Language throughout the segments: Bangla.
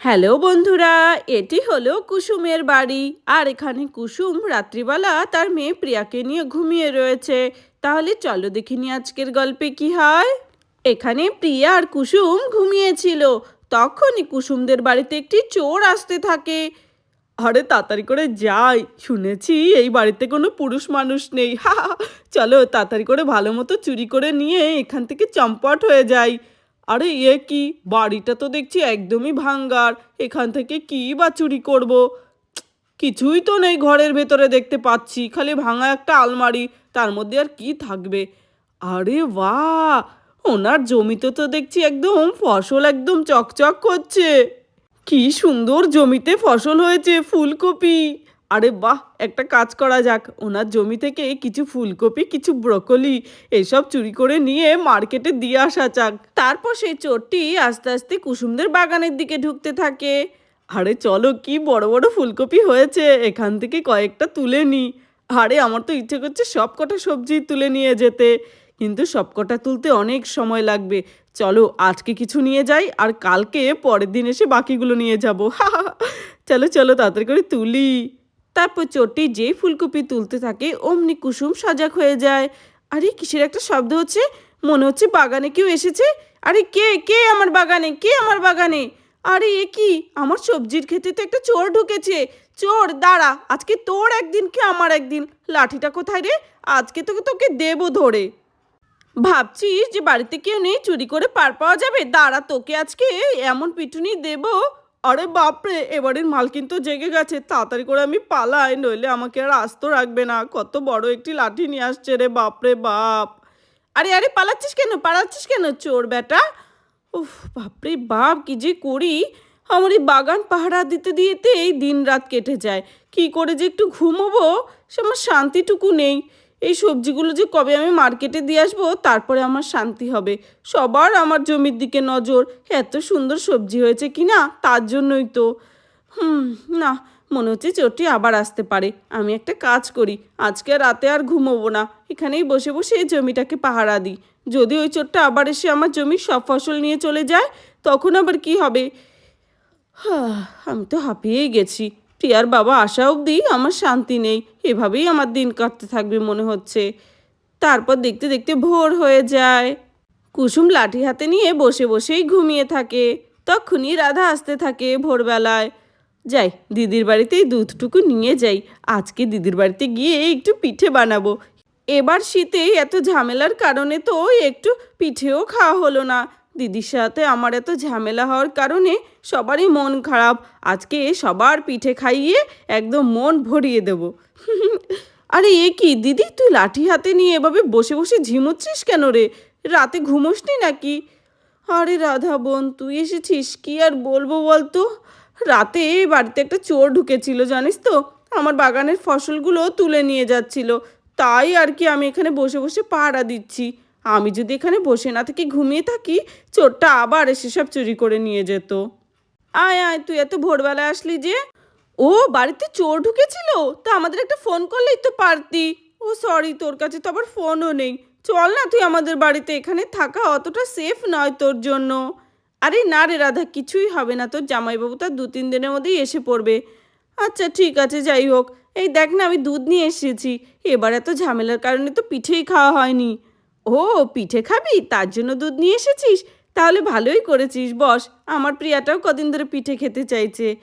হ্যালো বন্ধুরা, এটি হলো কুসুমের বাড়ি। আর এখানে কুসুম রাত্রিবেলা তার মেয়ে প্রিয়াকে নিয়ে ঘুমিয়ে রয়েছে। তাহলে চলো দেখিনি আজকের গল্পে কি হয়। এখানে প্রিয়া আর কুসুম ঘুমিয়েছিল। তখনই কুসুমদের বাড়িতে একটি চোর আসতে থাকে। আরে তাড়াতাড়ি করে যাই, শুনেছি এই বাড়িতে কোনো পুরুষ মানুষ নেই। হা চলো তাড়াতাড়ি করে ভালো মতো চুরি করে নিয়ে এখান থেকে চম্পট হয়ে যাই। আরে এ কি? বাড়িটা তো দেখছি একদমই ভাঙ্গার। এখান থেকে কি বা চুরি করব? কিছুই তো নেই ঘরের ভেতরে দেখতে পাচ্ছি, খালি ভাঙা একটা আলমারি, তার মধ্যে আর কি থাকবে? আরে বাহ! ওনার জমিতে তো দেখছি একদম ফসল একদম চকচক করছে। কি সুন্দর জমিতে ফসল হয়েছে, ফুলকপি। আরে বাহ, একটা কাজ করা যাক। ওনার জমি থেকে কিছু ফুলকপি, কিছু ব্রকলি এসব চুরি করে নিয়ে মার্কেটে দিয়ে আসা যাক। তারপর সেই চোরটি আস্তে আস্তে কুসুমদের বাগানের দিকে ঢুকতে থাকে। আরে চলো, কি বড় বড় ফুলকপি হয়েছে, এখান থেকে কয়েকটা তুলে নি। আরে আমার তো ইচ্ছে করছে সব কটা সবজি তুলে নিয়ে যেতে। কিন্তু সবকটা তুলতে অনেক সময় লাগবে। চলো, আজকে কিছু নিয়ে যাই, আর কালকে পরের দিন এসে বাকিগুলো নিয়ে যাব। চলো চলো, তাড়াতাড়ি করে তুলি। তারপর চোরটি যেই ফুলকপি তুলতে থাকে, অমনি কুসুম সজাগ হয়ে যায়। আরে, কিসের একটা শব্দ হচ্ছে? মনে হচ্ছে বাগানে কেউ এসেছে। আরে, কে কে আমার বাগানে? কে আমার বাগানে? আরে, এ কি? আমার সবজির খেতে তো একটা চোর ঢুকেছে। চোর, দাঁড়া, আজকে তোর একদিন কি আমার একদিন? লাঠিটা কোথায় রে? আজকে তোকে তোকে দেবো ধরে। ভাবছিস যে বাড়িতে কেউ নেই, চুরি করে পার পাওয়া যাবে? দাঁড়া, তোকে আজকে এমন পিটুনি দেব। আরে বাপরে, এবারের মাল কিন্তু জেগে গেছে, তাড়াতাড়ি করে আমি পালাই, নইলে আমাকে আর আস্ত রাখবে না, কত বড় একটি লাঠি নিয়ে আসছে রে বাপরে বাপ। আরে আরে, পালাচ্ছিস কেন? পালাচ্ছিস কেন, চোর বেটা? উফ, বাপরে বাপ, কি যে করি? আমার এই বাগান পাহারা দিতে দিতে এই দিন রাত কেটে যায়, কি করে যে একটু ঘুমোবো, সে আমার শান্তিটুকু নেই। এই সবজিগুলো যে কবে আমি মার্কেটে দিয়ে আসব, তারপরে আমার শান্তি হবে। সবার আমার জমির দিকে নজর, এত সুন্দর সবজি হয়েছে কি না তার জন্যই তো। হুম, না, মনে হচ্ছে চোরটি আবার আসতে পারে। আমি একটা কাজ করি, আজকে রাতে আর ঘুমোবো না। এখানেই বসে বসে এই জমিটাকে পাহারা দিই। যদি ওই চোরটা আবার এসে আমার জমির সব ফসল নিয়ে চলে যায়, তখন আবার কি হবে? আমি তো হাঁপিয়েই গেছি। প্রিয়ার বাবা, আসা অবধি আমার শান্তি নেই। এভাবেই আমার দিন কাটতে থাকবে মনে হচ্ছে। তারপর দেখতে দেখতে ভোর হয়ে যায়। কুসুম লাঠি হাতে নিয়ে বসে বসেই ঘুমিয়ে থাকে। তখনই রাধা আসতে থাকে ভোরবেলায়। যাই, দিদির বাড়িতেই দুধটুকু নিয়ে যাই। আজকে দিদির বাড়িতে গিয়ে একটু পিঠে বানাবো। এবার শীতে এত ঝামেলার কারণে তো একটু পিঠেও খাওয়া হলো না। দিদির সাথে আমার এত ঝামেলা হওয়ার কারণে সবারই মন খারাপ। আজকে সবার পিঠে খাইয়ে একদম মন ভরিয়ে দেব। আরে এ কি, দিদি, তুই লাঠি হাতে নিয়ে এভাবে বসে বসে ঝিমুচ্ছিস কেন রে? রাতে ঘুমোসনি নাকি? আরে রাধা বোন, তুই এসেছিস, কি আর বলব বলতো? রাতে বাড়িতে একটা চোর ঢুকেছিল, জানিস তো? আমার বাগানের ফসলগুলো তুলে নিয়ে যাচ্ছিল। তাই আর কি আমি এখানে বসে বসে পাহারা দিচ্ছি। আমি যদি এখানে বসে না থেকে ঘুমিয়ে থাকি, চোরটা আবার এসে সব চুরি করে নিয়ে যেত। আয় আয়, তুই এত ভোরবেলায় আসলি যে? ও, বাড়িতে চোর ঢুকেছিল? তা আমাদের একটা ফোন করলেই তো পারতি। ও সরি তোর কাছে তো আবার ফোনও নেই। চল না, তুই আমাদের বাড়িতে এখানে থাকা অতটা সেফ নয় তোর জন্য। আরে না রে রাধা, কিছুই হবে না তোর। জামাইবাবু তার দু, তিন দিনের মধ্যেই এসে পড়বে। আচ্ছা ঠিক আছে, যাই হোক। এই দেখ না, আমি দুধ নিয়ে এসেছি। এবার এত ঝামেলার কারণে তো পিঠেই খাওয়া হয়নি। ও, পিঠে খাবি? তার জন্য দুধ নিয়ে এসেছিস? তাহলে ভালোই করেছিস, বস। আমার প্রিয়াটাও কদিন ধরে পিঠে খেতে চাইছে।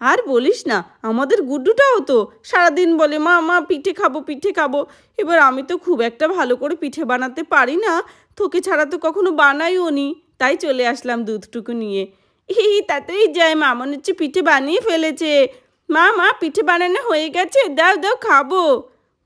আর বলিস না, আমাদের গুড্ডুটাও তো। সারাদিন বলে, মা মা, পিঠে খাব পিঠে খাব। এবার আমি তো খুব একটা ভালো করে পিঠে বানাতে পারি না। তোকে ছাড়া তো কখনো বানাইও নি। তাই চলে আসলাম দুধটুকু নিয়ে। এই তাতেই যায় মা মনে হচ্ছে পিঠে বানিয়ে ফেলেছে। মা মা, পিঠে বানানো হয়ে গেছে? দাও দাও, খাব।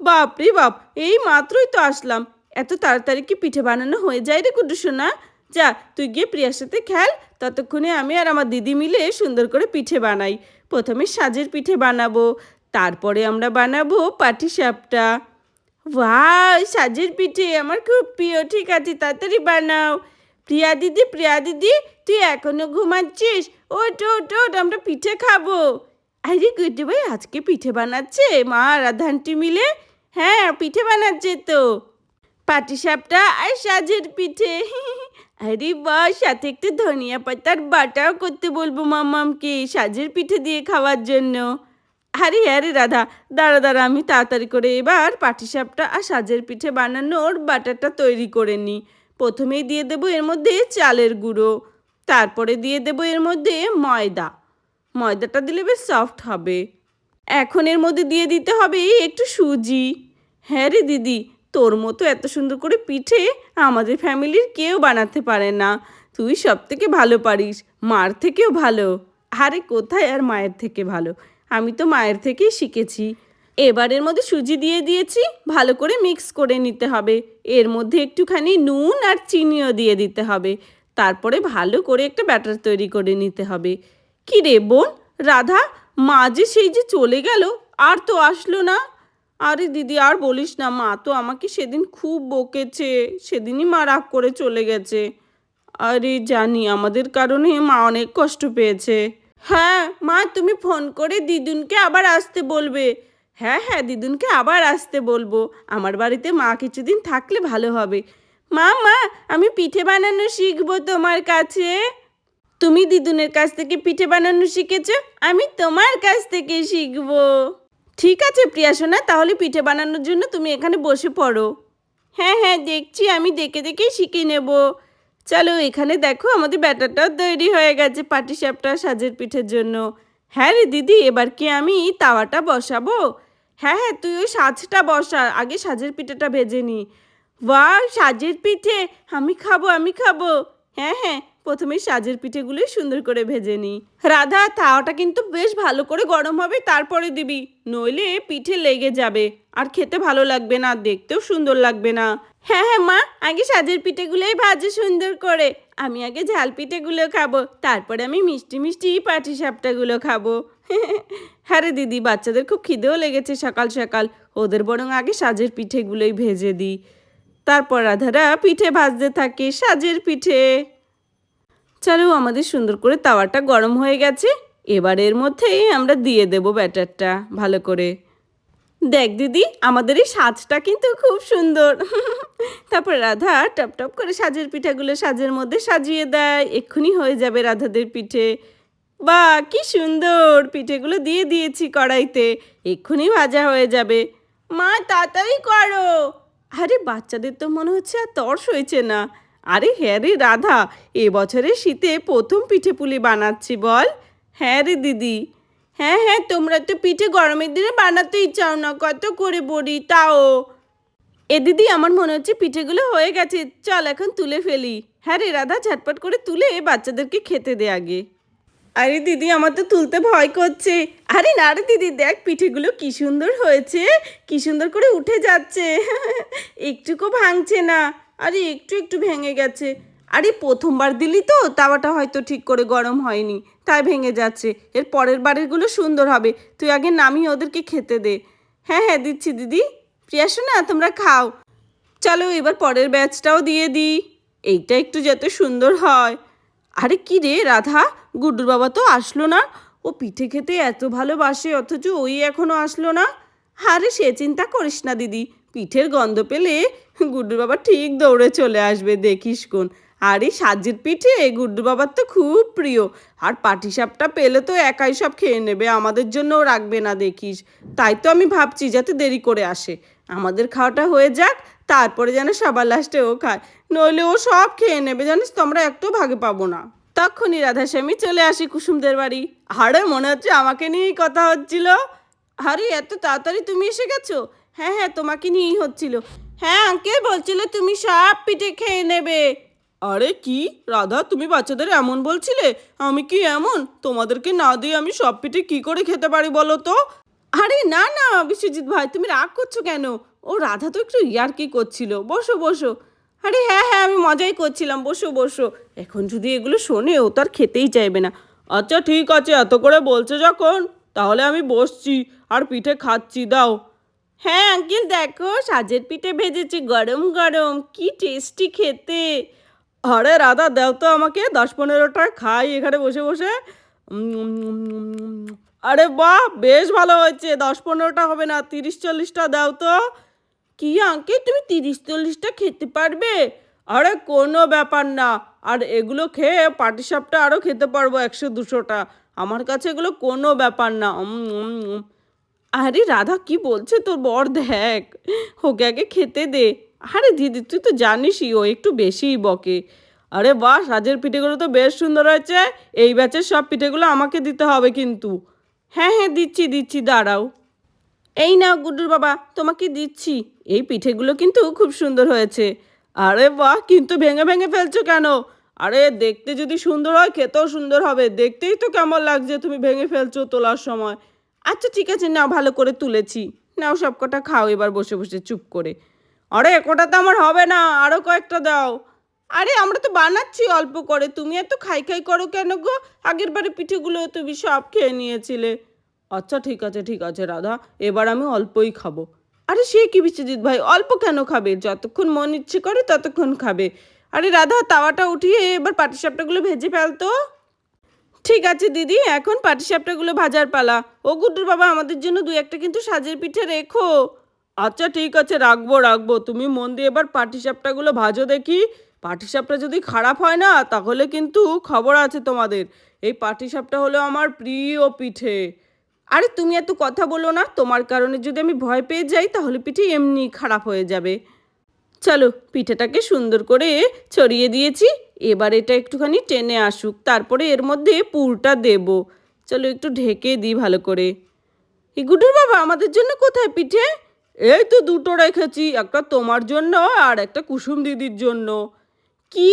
বাপরে বাপ, এই মাত্রই তো আসলাম। এত তাড়াতাড়ি কি পিঠে বানানো হয়ে যায় রে কুটু সোনা? যা, তুই গিয়ে প্রিয়ার সাথে খেল, ততক্ষণে আমি আর আমার দিদি মিলে সুন্দর করে পিঠে বানাই। প্রথমে সাজের পিঠে বানাবো, তারপরে আমরা বানাবো পাটি সাপটা ওয়াও, সাজের পিঠে, আমার খুব প্রিয়, ঠিক আছে, তাড়াতাড়ি বানাও। প্রিয়া দিদি প্রিয়া দিদি, তুই এখনও ঘুমাচ্ছিস? ওট ওট ওট আমরা পিঠে খাব। আরে গুড্ডু ভাই, আজকে পিঠে বানাচ্ছে মা রাধানটি মিলে? হ্যাঁ পিঠে বানাচ্ছে তো। পাটিসাপটা আর সাজের পিঠে। আরে বাহ, সাথে একটু ধনিয়া পাতার বাটাও করতে বলব মামামকে সাজের পিঠে দিয়ে খাওয়ার জন্য। আরে আরে রাধা, দাঁড়া দাঁড়া, আমি তাড়াতাড়ি করে এবার পাটিসাপটা আর সাজের পিঠে বানানোর বাটারটা তৈরি করে নিই। প্রথমেই দিয়ে দেবো এর মধ্যে চালের গুঁড়ো, তারপরে দিয়ে দেবো এর মধ্যে ময়দা। ময়দাটা দিলে বেশ সফট হবে। এখন এর মধ্যে দিয়ে দিতে হবে একটু সুজি। হ্যাঁ রে দিদি তোর মতো এত সুন্দর করে পিঠে আমাদের ফ্যামিলির কেউ বানাতে পারে না। তুই সব থেকে ভালো পারিস, মার থেকেও ভালো। আরে কোথায় আর মায়ের থেকে ভালো? আমি তো মায়ের থেকেই শিখেছি। এবারের মধ্যে সুজি দিয়ে দিয়েছি, ভালো করে মিক্স করে নিতে হবে। এর মধ্যে একটুখানি নুন আর চিনিও দিয়ে দিতে হবে। তারপরে ভালো করে একটা ব্যাটার তৈরি করে নিতে হবে। কি রে বোন, রাধা, মা যে সেই যে চলে গেল, আর তো আসলো না। আরে দিদি, আর বলিস না, মা তো আমাকে সেদিন খুব বকেছে, সেদিনই মা রাগ করে চলে গেছে। আরে জানি, আমাদের কারণে মা অনেক কষ্ট পেয়েছে। হ্যাঁ মা, তুমি ফোন করে দিদুনকে আবার আসতে বলবে। হ্যাঁ হ্যাঁ দিদুনকে আবার আসতে বলব। আমার বাড়িতে মা কিছুদিন থাকলে ভালো হবে। মা মা, আমি পিঠে বানানো শিখব তোমার কাছে। তুমি দিদুনের কাছ থেকে পিঠে বানানো শিখেছো, আমি তোমার কাছ থেকে শিখব। ঠিক আছে প্রিয়া সোনা, তাহলে পিঠে বানানোর জন্য তুমি এখানে বসে পড়ো। হ্যাঁ হ্যাঁ দেখছি, আমি দেখে দেখেই শিখে নেব। চলো, এখানে দেখো, আমাদের ব্যাটারটাও তৈরি হয়ে গেছে পাটিসাপটা সাজের পিঠের জন্য। হ্যাঁ রে দিদি, এবার কি আমি তাওয়াটা বসাবো? হ্যাঁ হ্যাঁ তুই ওই সাজটা বসা, আগে সাজের পিঠেটা ভেজে নি। বাহ সাজের পিঠে, আমি খাব আমি খাব। হ্যাঁ হ্যাঁ প্রথমে সাজের পিঠেগুলোই সুন্দর করে ভেজে নিই রাধা, তাওয়াটা কিন্তু বেশ ভালো করে গরম হবে, তারপরে দিবি। নইলে পিঠে লেগে যাবে। আর খেতে ভালো লাগবে না, দেখতেও সুন্দর লাগবে না। হ্যাঁ হ্যাঁ মা, আগে সাজের পিঠেগুলোই ভাজে সুন্দর করে। আমি আগে ঝাল পিঠেগুলো খাব, তারপরে আমি মিষ্টি মিষ্টি পাটি সাপটাগুলো খাব। হ্যাঁ দিদি, বাচ্চাদের খুব খিদেও লেগেছে সকাল সকাল। ওদের বরং আগে সাজের পিঠেগুলোই ভেজে দিই। তারপর রাধারা পিঠে ভাজতে থাকে, সাজের পিঠে। চলো আমাদের সুন্দর করে তাওয়াটা গরম হয়ে গেছে। এবার এর মধ্যেই আমরা দিয়ে দেব ব্যাটারটা ভালো করে। দেখ দিদি, আমাদের এই সাজটা কিন্তু খুব সুন্দর। তারপর রাধা টপ টপ করে সাজের পিঠাগুলো সাজের মধ্যে সাজিয়ে দেয়। এক্ষুনি হয়ে যাবে রাধাদের পিঠে। বা কি সুন্দর! পিঠেগুলো দিয়ে দিয়েছি কড়াইতে। এক্ষুনি ভাজা হয়ে যাবে। মা, তাড়াতাড়ি করো। আরে, বাচ্চাদের তো মনে হচ্ছে আর তর্স হয়েছে না। আরে হ্যাঁ রে রাধা এবছরের শীতে প্রথম পিঠে পুলি বানাচ্ছি বল। হ্যাঁ রে দিদি। হ্যাঁ হ্যাঁ তোমরা তো পিঠে গরমের দিনে বানাতেই চাও না, কত করে বড়ি তাও। এ দিদি, আমার মনে হচ্ছে পিঠেগুলো হয়ে গেছে, চল এখন তুলে ফেলি। হ্যাঁ রে রাধা, ঝটপট করে তুলে বাচ্চাদেরকে খেতে দে আগে। আরে দিদি, আমার তো তুলতে ভয় করছে। আরে না রে দিদি, দেখ পিঠেগুলো কি সুন্দর হয়েছে, কি সুন্দর করে উঠে যাচ্ছে। একটুকু ভাঙছে না। আরে, একটু একটু ভেঙে গেছে। আরে, প্রথমবার দিলি তো, তাওয়াটা হয়তো ঠিক করে গরম হয়নি, তাই ভেঙে যাচ্ছে। এর পরের বারেরগুলো সুন্দর হবে, তুই আগে নামিয়ে ওদেরকে খেতে দে। হ্যাঁ হ্যাঁ দিচ্ছি দিদি। প্রিয়া, শোনা, তোমরা খাও। চলো, এবার পরের ব্যাচটাও দিয়ে দিই এইটা একটু যাতে সুন্দর হয়। আরে, কি রে, রাধা? গুড্ডুর বাবা তো আসলো না। ও পিঠে খেতে এত ভালোবাসে, অথচ ওই এখনও আসলো না। আরে সে চিন্তা করিস না, দিদি। পিঠের গন্ধ পেলে গুড্ডুর বাবা ঠিক দৌড়ে চলে আসবে, দেখিস কোন। আর এই সাজের পিঠে গুড্ডু বাবার তো খুব প্রিয়। আর পাটিসাপটা পেলে তো একাই সব খেয়ে নেবে, আমাদের জন্যও রাখবে না, দেখিস। তাই তো আমি ভাবছি যাতে দেরি করে আসে। আমাদের খাওয়াটা হয়ে যাক, তারপরে যেন সবার লাস্টে ও খায়। নইলে ও সব খেয়ে নেবে, জানিস তো আমরা একটু ভাগে পাবো না। তখনই রাধাস্বামী চলে আসি কুসুমদের বাড়ি। আরে মনে হচ্ছে আমাকে নিয়েই কথা হচ্ছিল। আরে এত তাড়াতাড়ি তুমি এসে গেছো? হ্যাঁ হ্যাঁ তোমাকে নিয়েই হচ্ছিল। হ্যাঁ আঙ্কেল বলছিল তুমি সব পিঠে খেয়ে নেবে। আরে কি? রাধা তুমি বাচ্চাদের এমন বলছিলে? আমি কি এমন? তোমাদেরকে না দিয়ে আমি সব পিঠে কি করে খেতে পারি বলো তো? আরে না না বিশ্বজিৎ ভাই তুমি রাগ করছ কেন? ও রাধা তো একটু ইয়ার কি করছিল। বসো বসো। আরে হ্যাঁ হ্যাঁ আমি মজাই করছিলাম। বসো বসো। এখন যদি এগুলো শোনে ও তো আর খেতেই চাইবে না। আচ্ছা ঠিক আছে এত করে বলছো যখন তাহলে আমি বসছি। আর পিঠে খাচ্ছি দাও। হ্যাঁ আঙ্কেল দেখো, সাজের পিঠে ভেজেছি গরম গরম। কি টেস্টি খেতে। আরে রাধা, দাও তো আমাকে দশ পনেরোটা খাই এখানে বসে বসে। আরে বাহ, বেশ ভালো হয়েছে। দশ পনেরোটা হবে না, তিরিশ চল্লিশটা দাও তো। কি আঙ্কেল, তুমি তিরিশ চল্লিশটা খেতে পারবে? আরে কোনো ব্যাপার না। আর এগুলো খেয়ে পাটিসাপটা আরও খেতে পারব একশো দুশোটা। আমার কাছে এগুলো কোনো ব্যাপার না। আরে রাধা, কি বলছে তোর বর? দেখ, ওকে আগে খেতে দে। আরে দিদি, তুই তো জানিসই ও একটু বেশিই বকে। আরে বাহ, সাজের পিঠেগুলো তো বেশ সুন্দর হয়েছে। এই ব্যাচের সব পিঠেগুলো আমাকে দিতে হবে কিন্তু। হ্যাঁ হ্যাঁ দিচ্ছি দিচ্ছি, দাঁড়াও। এই নাও, গুড্ডুর বাবা, তোমাকে দিচ্ছি। এই পিঠেগুলো কিন্তু খুব সুন্দর হয়েছে। আরে বাহ, কিন্তু ভেঙে ভেঙে ফেলছো কেন? আরে দেখতে যদি সুন্দর হয়, খেতেও সুন্দর হবে। দেখতেই তো কেমন লাগছে তুমি ভেঙে ফেলছো তোলার সময়। আচ্ছা ঠিক আছে, নাও, ভালো করে তুলেছি। নাও সব কটা খাও, এবার বসে বসে চুপ করে। আরে একটা তো আমার হবে না আরও কয়েকটা দাও। আরে, আমরা তো বানাচ্ছি অল্প করে, তুমি এত খাই খাই করো কেন গো? আগের বারে পিঠেগুলো তুমি সব খেয়ে নিয়েছিলে। আচ্ছা ঠিক আছে ঠিক আছে, রাধা, এবার আমি অল্পই খাব। আরে, সে কি বিশ্বজিৎ ভাই, অল্প কেন খাবে? যতক্ষণ মন ইচ্ছে করে ততক্ষণ খাবে। আরে, রাধা, তাওয়াটা উঠিয়ে এবার পাটিসাপটাগুলো ভেজে ফেলতো। ঠিক আছে, দিদি, এখন পাটিসাপটাগুলো ভাজার পালা। ও গুড্ডুর বাবা, আমাদের জন্য দু একটা কিন্তু সাজের পিঠে রেখো। আচ্ছা ঠিক আছে, রাখব রাখব। তুমি মন দিয়ে এবার পাটিসাপটাগুলো ভাজো দেখি। পাটিসাপটা যদি খারাপ হয় না, তাহলে কিন্তু খবর আছে তোমাদের। এই পাটিসাপটা হলো আমার প্রিয় পিঠে। আরে, তুমি এত কথা বলো না। তোমার কারণে যদি আমি ভয় পেয়ে যাই, তাহলে পিঠে এমনি খারাপ হয়ে যাবে। চলো, পিঠেটাকে সুন্দর করে ছড়িয়ে দিয়েছি। এবার এটা একটুখানি টেনে আসুক, তারপরে এর মধ্যে পুরটা দেব। চলো একটু ঢেকে দিই ভালো করে। এই গুডুর বাবা, আমাদের জন্য কোথায় পিঠে? এই তো দুটো রেখেছি, একটা তোমার জন্য আর একটা কুসুম দিদির জন্য। কি?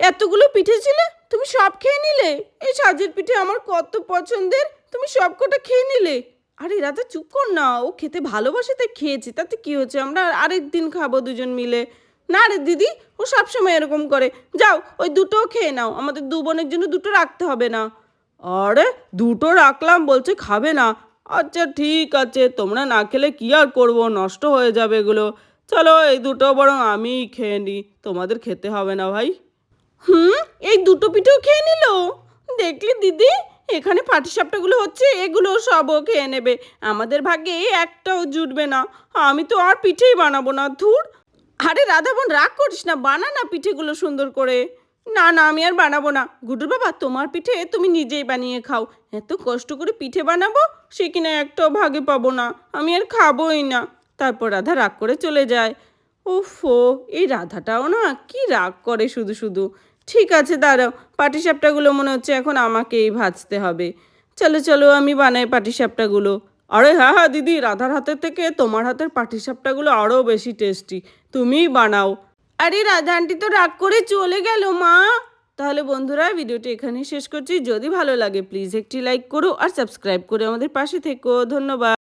এতগুলো পিঠে ছিল? তুমি সব খেয়ে নিলে? এই সাজের পিঠে আমার কত পছন্দের, তুমি সব কটা খেয়ে নিলে? আরে রাতে চুপ কর না, ও খেতে ভালোবাসে তাই খেয়েছি, তাতে কি হচ্ছে আমরা আরেক দিন খাব দুজন মিলে। না রে দিদি, ও সবসময় এরকম করে। যাও, ওই দুটোও খেয়ে নাও। আমাদের দু বোনের জন্য দুটো রাখতে হবে না। আরে, দুটো রাখলাম বলছে খাবে না। আচ্ছা ঠিক আছে, তোমরা না খেলে কি আর করব? নষ্ট হয়ে যাবে এগুলো। চলো, এই দুটো বরং আমিই খেয়ে নিই। তোমাদের খেতে হবে না ভাই। হুম, এই দুটো পিঠেও খেয়ে নিল? দেখলি দিদি, এখানে পাটিসাপটাগুলো হচ্ছে, এগুলো সবও খেয়ে নেবে। আমাদের ভাগ্যে একটাও জুটবে না। আমি তো আর পিঠেই বানাবো না, ধুর। আরে রাধাবন রাগ করিস না, বানা না পিঠেগুলো সুন্দর করে। না না, আমি আর বানাবো না। গুডুর বাবা, তোমার পিঠে তুমি নিজেই বানিয়ে খাও। এত কষ্ট করে পিঠে বানাবো, সে কিনা একটাও ভাগে পাবো না। আমি আর খাবোই না। তারপর রাধা রাগ করে চলে যায়। ওফো এই রাধাটাও না কি রাগ করে শুধু শুধু। ঠিক আছে, দাঁড়াও, পাটিসাপটাগুলো মনে হচ্ছে এখন আমাকেই ভাজতে হবে। চলো চলো, আমি বানাই পাটিসাপটাগুলো। আরে হ্যাঁ হ্যাঁ দিদি, রাধার হাতের থেকে তোমার হাতের পাটিসাপটাগুলো আরও বেশি টেস্টি। তুমিই বানাও। আরে রাধা আন্টি তো রাগ করে চলে গেল, মা। তাহলে বন্ধুরা, ভিডিওটি এখানেই শেষ করছি। যদি ভালো লাগে, প্লিজ একটি লাইক করো আর সাবস্ক্রাইব করে আমাদের পাশে থেকো। ধন্যবাদ।